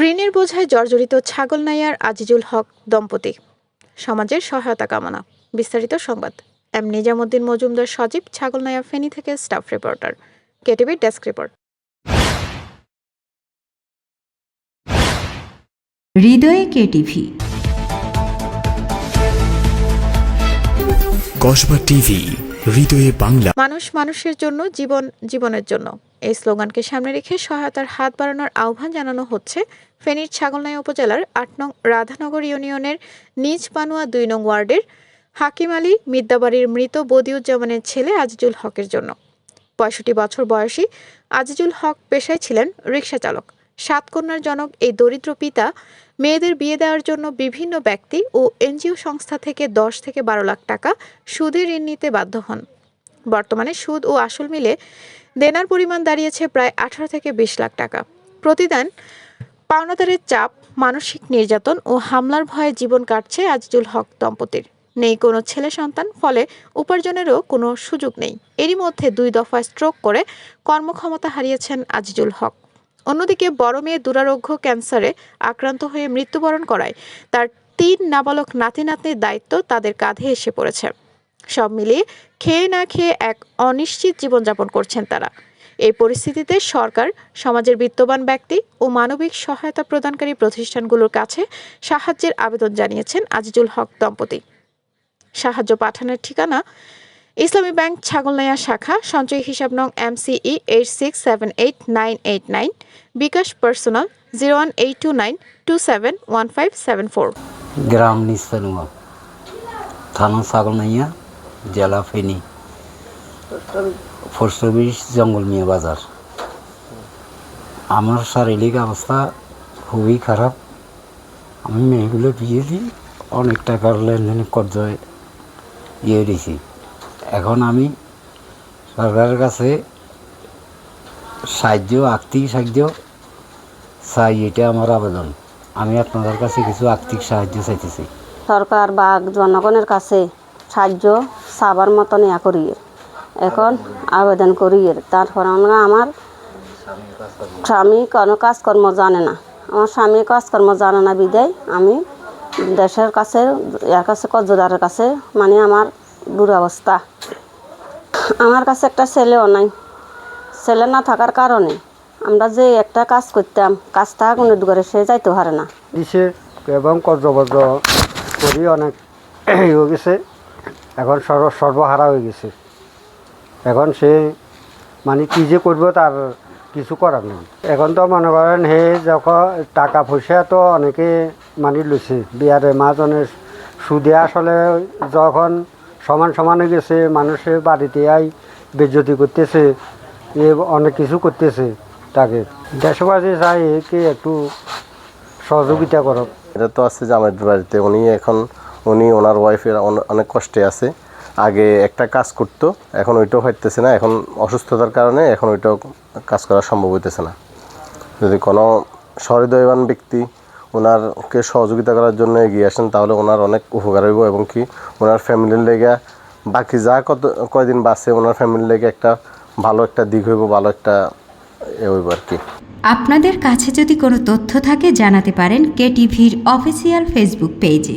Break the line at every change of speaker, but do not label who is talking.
ঋণের বোঝায় জর্জরিত ছাগলনাইয়ার আজিজুল হক দম্পতি। সমাজের সহায়তা কামনা। বিস্তারিত সংবাদ। এম নিজামুদ্দিন মজুমদার সজীব ছাগলনাইয়া ফেনী থেকে staff reporter. KTV desk report.
হৃদয়ে কেটিভি।
কসবা টিভি হৃদয়ে বাংলা।
মানুষ মানুষের জন্য জীবন জীবনের জন্য। এই স্লোগানকে সামনে রেখে সহায়তার হাত বাড়ানোর আহ্বান জানানো হচ্ছে ফেনীর ছাগলনাই উপজেলার আট নং রাধানগর ইউনিয়নের নিজ পানুয়া দুই নং ওয়ার্ডের হাকিম আলী মিদ্দাবাড়ির মৃত বদিউজ্জামানের ছেলে আজিজুল হকের জন্য। পঁয়ষট্টি বছর বয়সী আজিজুল হক পেশায় ছিলেন রিক্সা চালক। সাত কন্যার জনক এই দরিদ্র পিতা মেয়েদের বিয়ে দেওয়ার জন্য বিভিন্ন ব্যক্তি ও এনজিও সংস্থা থেকে দশ থেকে বারো লাখ টাকা সুদে ঋণ নিতে বাধ্য হন। বর্তমানে সুদ ও আসল মিলে দেনার পরিমাণ দাঁড়িয়েছে প্রায় আঠারো থেকে বিশ লাখ টাকা। প্রতিদান পাওনাদারের চাপ, মানসিক নির্যাতন ও হামলার ভয়ে জীবন কাটছে আজিজুল হক দম্পতির। নেই কোনো ছেলে সন্তান, ফলে উপার্জনেরও কোনো সুযোগ নেই। এরই মধ্যে দুই দফা স্ট্রোক করে কর্মক্ষমতা হারিয়েছেন আজিজুল হক। অন্যদিকে বড় মেয়ে দুরারোগ্য ক্যান্সারে আক্রান্ত হয়ে মৃত্যুবরণ করায় তার তিন নাবালক নাতি নাতনির দায়িত্ব তাদের কাঁধে এসে পড়েছে। সব মিলিয়ে খেয়ে না খেয়ে এক অনিশ্চিত জীবনযাপন করছেন তারা। এই পরিস্থিতিতে সরকার, সমাজের বিত্তবান ব্যক্তি ও মানবিক সহায়তা প্রদানকারী প্রতিষ্ঠানগুলোর কাছে সাহায্যের আবেদন জানিয়েছেন আজিজুল হক দম্পতি। সাহায্য পাঠানোর ঠিকানা ইসলামী ব্যাংক ছাগলনাইয়া শাখা, সঞ্চয় হিসাব নং MCE eight six seven eight nine eight nine bKash personal zero one eight two nine two seven one five seven four
গ্রাম নিস্তানুয়া থানা ছাগলনাইয়া। জেলা ফেনী। পোস্ট অফিস জঙ্গল মিয়া বাজার। আমার শারীরিক অবস্থা খুবই খারাপ। আমি মেয়েগুলো বিয়ে দিই, অনেক টাকার লেনদেন কর্জয় ইয়ে দিয়েছি এখন আমি সরকারের কাছে সাহায্য, আর্থিক সাহায্য চাই এটা আমার আবেদন। আমি আপনাদের কাছে কিছু আর্থিক সাহায্য চাইতেছি।
সরকার বা জনগণের কাছে সাহায্য চাবার মতন ইয়া করি এখন আবেদন করি তারপর আমার স্বামী কোনো কাজকর্ম জানে না। আমার স্বামী কাজকর্ম জানে না বিদায় আমি দেশের কাছে এর কাছে কর্জদারের কাছে মানে আমার দুরবস্থা। আমার কাছে একটা ছেলেও নাই। ছেলে না থাকার কারণে আমরা যে একটা কাজ করতাম, কাজটা কোনো দুয়ারে সে যাইতে পারে না।
দিছে এবং কর্জবর্জ করি অনেক হয়ে গেছে। এখন সর্ব সর্বহারা হয়ে গেছে। এখন সে মানে কী যে করব তার কিছু করার নেই। এখন তো মনে করেন হে যখন টাকা পয়সা তো অনেকে মানি লইছে। বিয়ারে মাজনের সুদে আসলে যখন সমান সমান হয়ে গেছে মানুষের বাড়িতে আই বেজ্জতি করতেছে, এ অনেক কিছু করতেছে তাকে। দেশবাসী চাই একে একটু সহযোগিতা করক।
এটা তো আছে জামাইয়ের বাড়িতে, উনি এখন উনি ওনার ওয়াইফের অনেক কষ্টে আছে। আগে একটা কাজ করতো, এখন ওইটাও হইতেছে না, এখন অসুস্থতার কারণে এখন ওইটাও কাজ করা সম্ভব হইতেছে না। যদি কোনো সহৃদয়বান ব্যক্তি ওনারকে সহযোগিতা করার জন্য এগিয়ে আসেন, তাহলে ওনার অনেক উপকার হইব এবং কি ওনার ফ্যামিলির লেগে বাকি যা কত কয়দিন বাসে ওনার ফ্যামিলির লেগে একটা ভালো একটা দিক হইব, ভালো একটা এ হইব আর কি।
আপনাদের কাছে যদি কোনো তথ্য থাকে, জানাতে পারেন কেটিভির অফিসিয়াল ফেসবুক পেজে